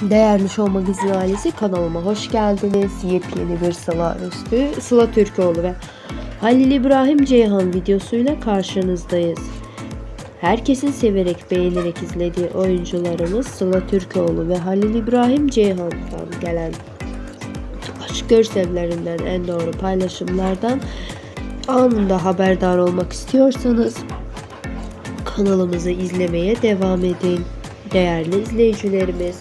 Değerli Show Magazin ailesi kanalıma hoş geldiniz. Yepyeni bir Sıla Üstü, Sıla Türkoğlu ve Halil İbrahim Ceyhan videosuyla karşınızdayız. Herkesin severek beğenerek izlediği oyuncularımız Sıla Türkoğlu ve Halil İbrahim Ceyhan'dan gelen aşk görsellerinden en doğru paylaşımlardan anında haberdar olmak istiyorsanız kanalımızı izlemeye devam edin. Değerli izleyicilerimiz,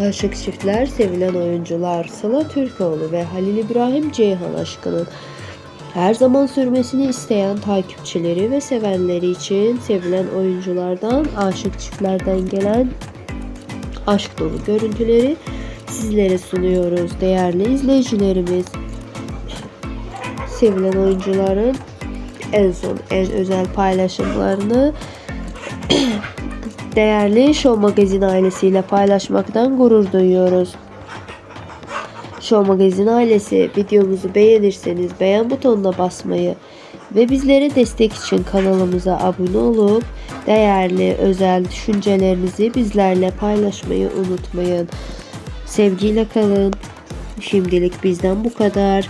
aşık çiftler, sevilen oyuncular Sıla Türkoğlu ve Halil İbrahim Ceyhan aşkının her zaman sürmesini isteyen takipçileri ve sevenleri için sevilen oyunculardan, aşık çiftlerden gelen aşk dolu görüntüleri sizlere sunuyoruz değerli izleyicilerimiz. Sevilen oyuncuların en son en özel paylaşımlarını değerli Show Magazin ailesiyle paylaşmaktan gurur duyuyoruz. Show Magazin ailesi videomuzu beğenirseniz beğen butonuna basmayı ve bizlere destek için kanalımıza abone olup değerli özel düşüncelerinizi bizlerle paylaşmayı unutmayın. Sevgiyle kalın. Şimdilik bizden bu kadar.